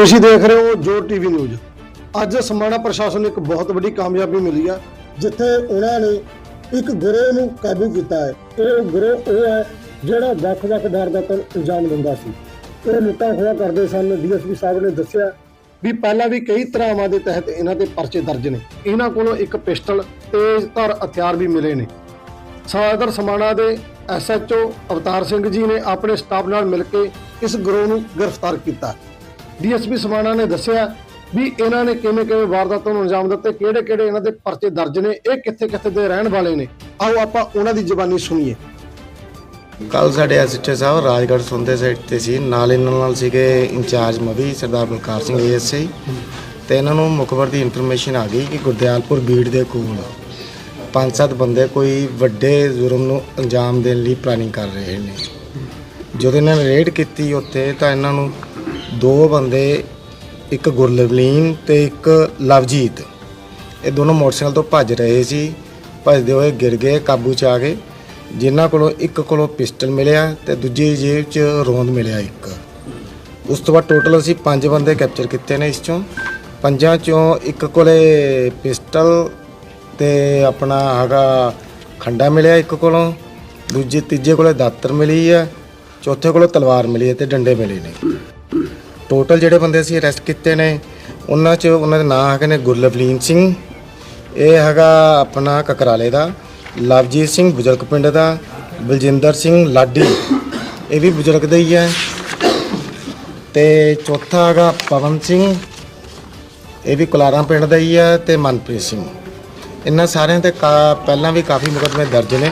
ਤੁਸੀਂ ਦੇਖ ਰਹੇ ਹੋ ਜੋ ਟੀਵੀ ਨਿਊਜ਼। ਅੱਜ ਸਮਾਣਾ ਪ੍ਰਸ਼ਾਸਨ ਨੂੰ ਇੱਕ ਬਹੁਤ ਵੱਡੀ ਕਾਮਯਾਬੀ ਮਿਲੀ ਆ, ਜਿੱਥੇ ਉਹਨਾਂ ਨੇ ਇੱਕ ਗਿਰੋਹ ਨੂੰ ਕਾਬੂ ਕੀਤਾ ਹੈ। ਇਹ ਗਿਰੋਹ ਉਹ ਹੈ ਜਿਹੜਾ ਵੱਖ-ਵੱਖ ਵਾਰਦਾਤਾਂ ਨੂੰ ਅੰਜਾਮ ਦਿੰਦਾ ਸੀ। ਇਹ ਲੁੱਟਾਂ ਹੋਇਆ ਕਰਦੇ ਸਨ। ਡੀਐਸਪੀ ਸਾਹਿਬ ਨੇ ਦੱਸਿਆ ਵੀ ਪਹਿਲਾਂ ਵੀ ਕਈ ਤਰ੍ਹਾਂਵਾਂ ਦੇ ਤਹਿਤ ਇਹਨਾਂ ਤੇ ਪਰਚੇ ਦਰਜ ਨੇ। ਇਹਨਾਂ ਕੋਲੋਂ ਇੱਕ ਪਿਸਟਲ, ਤੇਜ਼ ਧਾਰ ਹਥਿਆਰ ਵੀ ਮਿਲੇ ਨੇ। ਸਦਰ ਸਮਾਣਾ ਦੇ ਐਸਐਚਓ ਅਵਤਾਰ ਸਿੰਘ ਜੀ ਨੇ ਆਪਣੇ ਸਟਾਫ ਨਾਲ ਮਿਲ ਕੇ ਇਸ ਗਰੋਹ ਨੂੰ ਗ੍ਰਿਫਤਾਰ ਕੀਤਾ। ਡੀਐਸਪੀ ਸਮਾਣਾ ਨੇ ਦੱਸਿਆ ਵੀ ਇਹਨਾਂ ਨੇ ਕਿਵੇਂ ਕਿਵੇਂ ਵਾਰਦਾਤਾਂ ਨੂੰ ਅੰਜਾਮ ਦਿੱਤੇ, ਕਿਹੜੇ ਕਿਹੜੇ ਇਹਨਾਂ ਦੇ ਪਰਚੇ ਦਰਜ ਨੇ, ਇਹ ਕਿੱਥੇ ਕਿੱਥੇ ਦੇ ਰਹਿਣ ਵਾਲੇ ਨੇ। ਆਓ ਆਪਾਂ ਉਹਨਾਂ ਦੀ ਜ਼ੁਬਾਨੀ ਸੁਣੀਏ। ਕੱਲ ਸਾਡੇ ਐਸਐਚਓ ਸਾਹਿਬ ਰਾਜਗੜ੍ਹ ਸੁੰਦੇ ਸਾਈਡ ਤੇ ਸੀ, ਨਾਲ ਇਹਨਾਂ ਨਾਲ ਸੀਗੇ ਇੰਚਾਰਜ ਮਵੀ ਸਰਦਾਰ ਬਲਕਾਰ ਸਿੰਘ ਏਐਸਆਈ ਤੇ ਇਹਨਾਂ ਨੂੰ ਮੁਖਬਰ ਦੀ ਇਨਫੋਰਮੇਸ਼ਨ ਆ ਗਈ ਕਿ ਗੁਰਦਿਆਲਪੁਰ ਬੀੜ ਦੇ ਕੋਲ ਪੰਜ ਸੱਤ ਬੰਦੇ ਕੋਈ ਵੱਡੇ ਜੁਰਮ ਨੂੰ ਅੰਜਾਮ ਦੇਣ ਲਈ ਪਲਾਨਿੰਗ ਕਰ ਰਹੇ ਨੇ। ਜਦੋਂ ਇਹਨਾਂ ਨੇ ਰੇਡ ਕੀਤੀ ਉੱਥੇ ਤਾਂ ਇਹਨਾਂ ਨੂੰ ਦੋ ਬੰਦੇ, ਇੱਕ ਗੁਰਲਵਲੀਨ ਤੇ ਇੱਕ ਲਵਜੀਤ। ਇਹ ਦੋਨੋਂ ਮੋਟਰਸਾਈਕਲ ਤੋਂ ਭੱਜ ਰਹੇ ਸੀ। ਭੱਜਦੇ ਹੋਏ ਗਿਰ ਗਏ, ਕਾਬੂ ਚ ਆ ਗਏ। ਜਿਨ੍ਹਾਂ ਕੋਲੋਂ ਇੱਕ ਕੋਲੋਂ ਪਿਸਟਲ ਮਿਲਿਆ ਤੇ ਦੂਜੀ ਜੇਬ 'ਚ ਰੋਂਦ ਮਿਲਿਆ ਇੱਕ। ਉਸ ਤੋਂ ਬਾਅਦ ਟੋਟਲ ਅਸੀਂ ਪੰਜ ਬੰਦੇ ਕੈਪਚਰ ਕੀਤੇ ਨੇ ਇਸ ਚੋਂ। ਪੰਜਾਂ ਚੋਂ ਇੱਕ ਕੋਲੇ ਪਿਸਟਲ ਤੇ ਆਪਣਾ ਹੈਗਾ ਖੰਡਾ ਮਿਲਿਆ ਇੱਕ ਕੋਲੋਂ। ਦੂਜੇ, ਤੀਜੇ ਕੋਲੇ ਦਾਤਰ ਮਿਲੀ ਆ ਚੌਥੇ ਕੋਲੋਂ ਤਲਵਾਰ ਮਿਲੀ ਹੈ ਤੇ ਡੰਡੇ ਮਿਲੇ ਨੇ। ਟੋਟਲ ਜਿਹੜੇ ਬੰਦੇ ਅਸੀਂ ਅਰੈਸਟ ਕੀਤੇ ਨੇ, ਉਹਨਾਂ 'ਚ ਉਹਨਾਂ ਦੇ ਨਾਂ ਹੈਗੇ ਨੇ ਗੁਰਲਵਲੀਨ ਸਿੰਘ, ਇਹ ਹੈਗਾ ਆਪਣਾ ਕਕਰਾਲੇ ਦਾ, ਲਵਜੀਤ ਸਿੰਘ ਬੁਜ਼ਰਗ ਪਿੰਡ ਦਾ, ਬਲਜਿੰਦਰ ਸਿੰਘ ਲਾਡੀ, ਇਹ ਵੀ ਬੁਜ਼ਰਗ ਦਾ ਹੀ ਹੈ। ਤੇ ਚੌਥਾ ਹੈਗਾ ਪਵਨ ਸਿੰਘ, ਇਹ ਵੀ ਕੁਲਾਰਾਂ ਪਿੰਡ ਦਾ ਹੀ ਹੈ ਤੇ ਮਨਪ੍ਰੀਤ ਸਿੰਘ। ਇਹਨਾਂ ਸਾਰਿਆਂ ਤੇ ਕਾ- ਪਹਿਲਾਂ ਵੀ ਕਾਫੀ ਮੁਕੱਦਮੇ ਦਰਜ ਨੇ।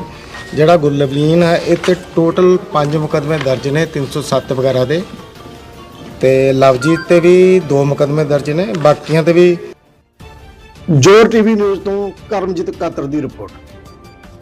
ਜਿਹੜਾ ਗੁਰਲਵਲੀਨ ਹੈ, ਇਹ ਤੇ ਟੋਟਲ 5 ਮੁਕੱਦਮੇ ਦਰਜ ਨੇ 307 ਵਗੈਰਾ ਦੇ। ਤੇ ਲਵਜੀਤ ਤੇ ਵੀ ਦੋ ਮੁਕੱਦਮੇ ਦਰਜ ਨੇ, ਬਾਕੀਆਂ ਤੇ ਵੀ ਜੋਰ ਟੀਵੀ ਨਿਊਜ਼ ਤੋਂ ਕਰਮਜੀਤ ਕਾਤਰ ਦੀ ਰਿਪੋਰਟ।